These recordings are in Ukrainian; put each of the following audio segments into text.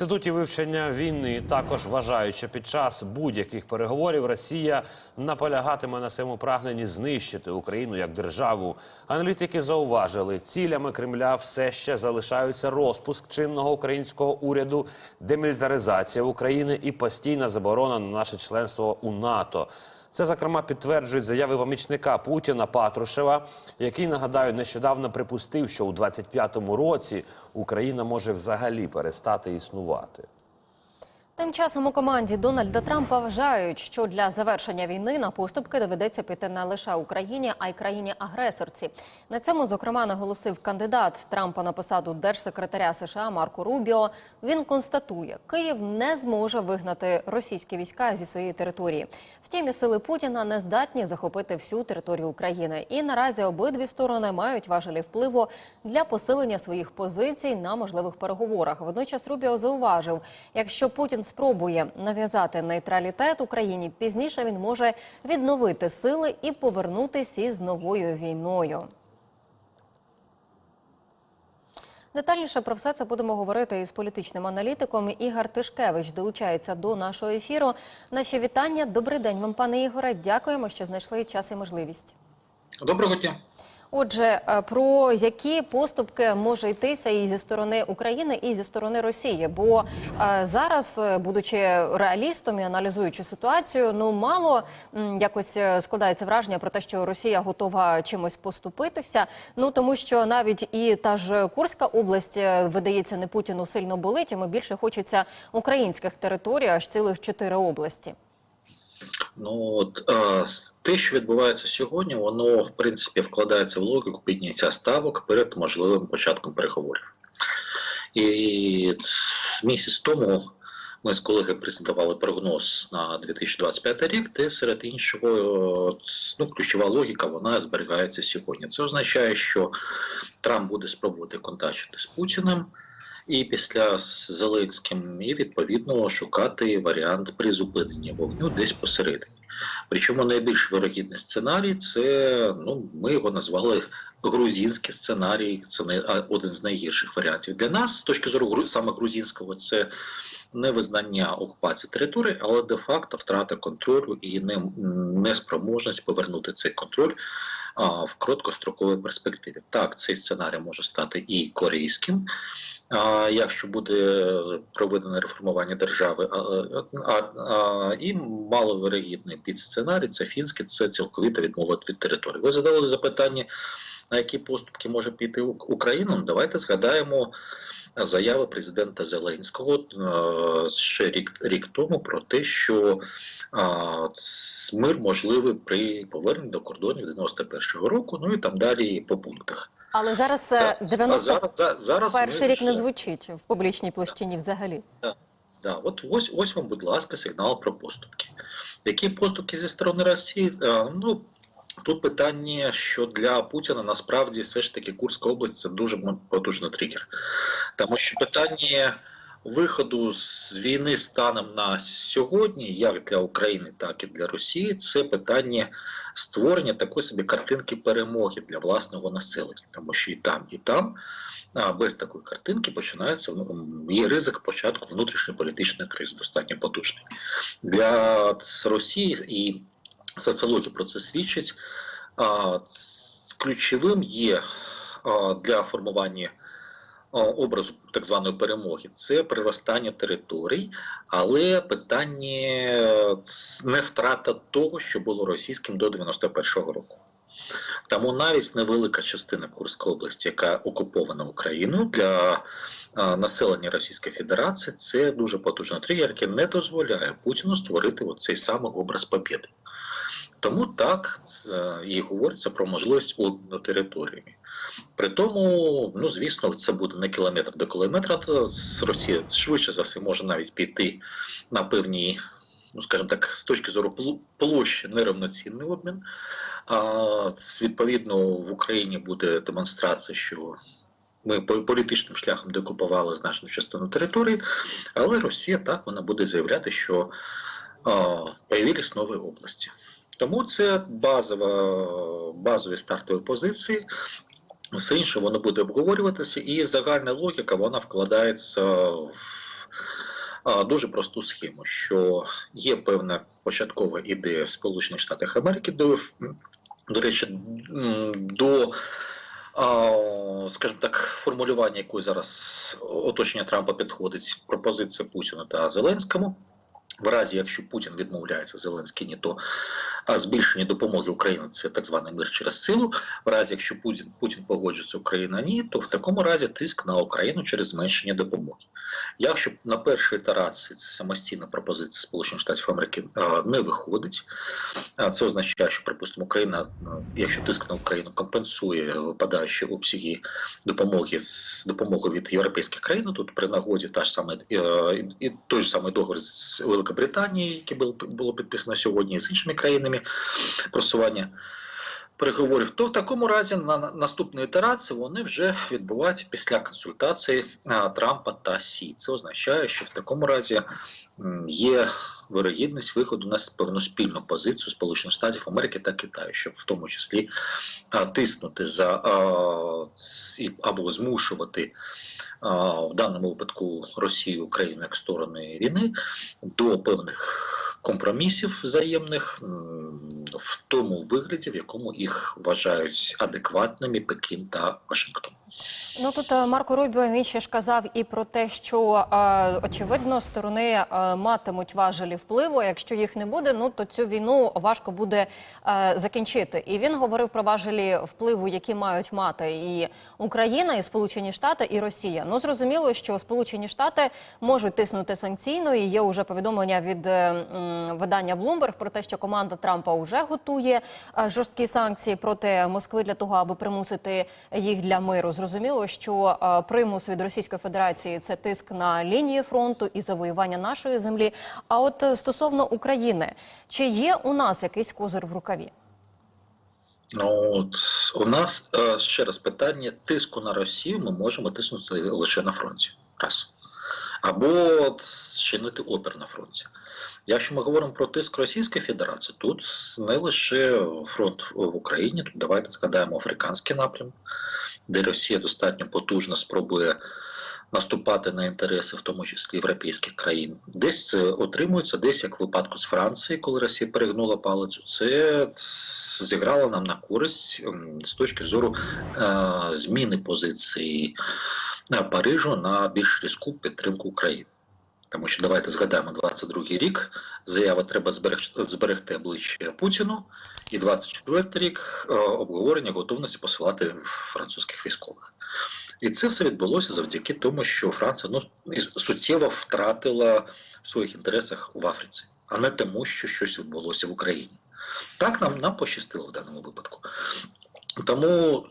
Інституті вивчення війни також вважають, що під час будь-яких переговорів Росія наполягатиме на своєму прагненні знищити Україну як державу. Аналітики зауважили, цілями Кремля все ще залишаються розпуск чинного українського уряду, демілітаризація України і постійна заборона на наше членство у НАТО. Це зокрема підтверджують заяви помічника Путіна Патрушева, який нагадаю нещодавно припустив, що у 25-му році Україна може взагалі перестати існувати. Тим часом у команді Дональда Трампа вважають, що для завершення війни на поступки доведеться піти не лише Україні, а й країні-агресорці. На цьому зокрема наголосив кандидат Трампа на посаду держсекретаря США Марко Рубіо. Він констатує, Київ не зможе вигнати російські війська зі своєї території. Втім, і сили Путіна не здатні захопити всю територію України. І наразі обидві сторони мають важелі впливу для посилення своїх позицій на можливих переговорах. Водночас Рубіо зауважив, якщо Путін спробує нав'язати нейтралітет Україні, пізніше він може відновити сили і повернутися із новою війною. Детальніше про все це будемо говорити із політичним аналітиком. Ігор Тишкевич долучається до нашого ефіру. Наші вітання. Добрий день вам, пане Ігоре. Дякуємо, що знайшли час і можливість. Доброго дня. Отже, е, про які поступки може йтися і зі сторони України, і зі сторони Росії? Бо е, зараз, е, будучи реалістом і аналізуючи ситуацію, ну мало якось складається враження про те, що Росія готова чимось поступитися. Ну тому що навіть і та ж Курська область видається не Путіну сильно болить. Йому більше хочеться українських територій, аж цілих чотири області. Ну от е, те, що відбувається сьогодні, воно в принципі вкладається в логіку підняття ставок перед можливим початком переговорів. І місяць тому ми з колегами презентували прогноз на 2025 рік, де серед іншого ну, ключова логіка вона зберігається сьогодні. Це означає, що Трамп буде спробувати контактувати з Путіним. І після з Зеленським, і відповідно шукати варіант призупинення вогню десь посередині. Причому найбільш вирогідний сценарій це ну ми його назвали грузинський сценарій. Це не один з найгірших варіантів для нас з точки зору саме грузинського. Це не визнання окупації території, але де-факто втрата контролю і не, неспроможність повернути цей контроль в короткостроковій перспективі. Так, цей сценарій може стати і корейським. А якщо буде проведене реформування держави, а, а, а, і маловирогідний підсценарій, це фінський, це цілковіта відмова від території. Ви задали запитання, на які поступки може піти Україна? Ну, Давайте згадаємо заяви президента Зеленського е, ще рік, рік тому про те, що а, мир можливий при поверненні до кордонів 91-го року, ну і там далі по пунктах. Але зараз е, Так, 91 зараз, за- зараз перший рік не звучить в публічній площині взагалі. Да, от ось ось вам, будь ласка, сигнал про поступки. Які поступки зі сторони Росії? Е, Ну тут питання, що для Путіна насправді все ж таки Курська область це дуже потужний тригер. Тому що питання виходу з війни станом на сьогодні, як для України, так і для Росії, це питання створення такої собі картинки перемоги для власного населення, тому що і там, і там. А без такої картинки починається ну, є ризик початку внутрішньої політичної кризи, достатньо потужний для Росії і соціологія про це свідчить. Ключовим є для формування образу так званої перемоги це приростання територій, але питання не втрата того, що було російським до 91-го року. Тому навіть невелика частина Курської області, яка окупована Україною для населення Російської Федерації, це дуже потужний тригер, який не дозволяє Путіну створити цей самий образ побєди. Тому так і говориться про можливість обміну територіями. При тому, ну звісно, це буде не кілометр до кілометра. З Росії швидше за все може навіть піти на певні, ну скажімо так, з точки зору площі нерівноцінний обмін. А відповідно в Україні буде демонстрація, що ми політичним шляхом декупували значну частину території, але Росія так вона буде заявляти, що появились нові області. Тому це базова, базові стартові позиції. Все інше воно буде обговорюватися, і загальна логіка вона вкладається в дуже просту схему, що є певна початкова ідея в Сполучених Штатах Америки до, до речі, до скажімо так, формулювання, якої зараз оточення Трампа підходить, пропозиція Путіна та Зеленському. В разі, якщо Путін відмовляється, Зеленський ні, то збільшення допомоги Україні це так званий мир через силу. В разі, якщо Путін Путін погоджується, Україна ні, то в такому разі тиск на Україну через зменшення допомоги. Якщо на першій ітерації це самостійна пропозиція Сполучених Штатів Америки не виходить, це означає, що припустимо, Україна, ну, якщо тиск на Україну компенсує випадаючі обсяги допомоги з допомогою від європейських країн, тут при нагоді та ж саме е, і той ж самий договір з Великобританією, який було було підписано сьогодні, і з іншими країнами просування переговорів, то в такому разі на на- наступної ітерації вони вже відбуваються після консультації Трампа та Сі. Це означає, що в такому разі є вирогідність виходу на певну спільну позицію Сполучених Штатів Америки та Китаю, щоб в тому числі тиснути за або змушувати. В даному випадку Росію Україну як сторони війни до певних компромісів взаємних в тому вигляді, в якому їх вважають адекватними Пекін та Вашингтон. Ну тут е, Марко Рубіо він ще ж казав і про те, що е, очевидно сторони е, матимуть важелі впливу. Якщо їх не буде, ну то цю війну важко буде закінчити. І він говорив про важелі впливу, які мають мати і Україна, і Сполучені Штати, і Росія. Ну зрозуміло, що Сполучені Штати можуть тиснути санкційно. І є вже повідомлення від видання Bloomberg про те, що команда Трампа вже готує е, жорсткі санкції проти Москви для того, аби примусити їх для миру. Зрозуміло, що е, примус від Російської Федерації це тиск на лінії фронту і завоювання нашої землі. А от е, стосовно України, чи є у нас якийсь козир в рукаві? Ну от у нас ще раз питання тиску на Росію ми можемо тиснути лише на фронті. Раз. Або чинити опір на фронті. Якщо ми говоримо про тиск Російської Федерації, тут не лише фронт в Україні, тут давайте згадаємо африканський напрям, де Росія достатньо потужно спробує наступати на інтереси, в тому числі європейських країн. Десь отримується, десь як в випадку з Франції, коли Росія перегнула палицю. Це зіграло нам на користь з точки зору е, зміни позиції Парижу на більш різку підтримку України. Тому що давайте згадаємо 22-й рік. Заява треба зберегти, зберегти обличчя Путіну, і 24-й рік е, обговорення готовності посилати французьких військових. І це все відбулося завдяки тому, що Франція ну, суттєво втратила в своїх інтересах в Африці, а не тому, що щось відбулося в Україні. Так нам, нам пощастило в даному випадку. Тому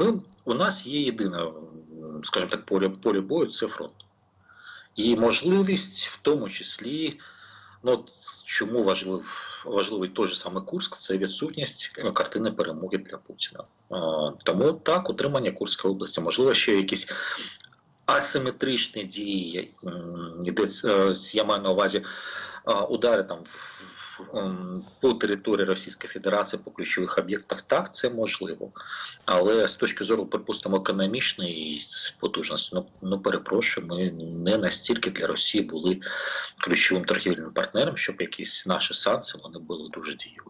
ми, у нас є єдине, м, скажімо так, поле, поле бою це фронт. І можливість, в тому числі, ну чому важлив, важливий той же саме Курск, це відсутність е, картини перемоги для Путіна. Тому так, утримання Курської області, можливо, ще якісь асиметричні дії, е, я маю на увазі удари там по території Російської Федерації по ключових об'єктах, так це можливо. Але з точки зору, припустимо, економічної потужності, ну, ну перепрошую, ми не настільки для Росії були ключовим торгівельним партнером, щоб якісь наші санкції вони були дуже дієві.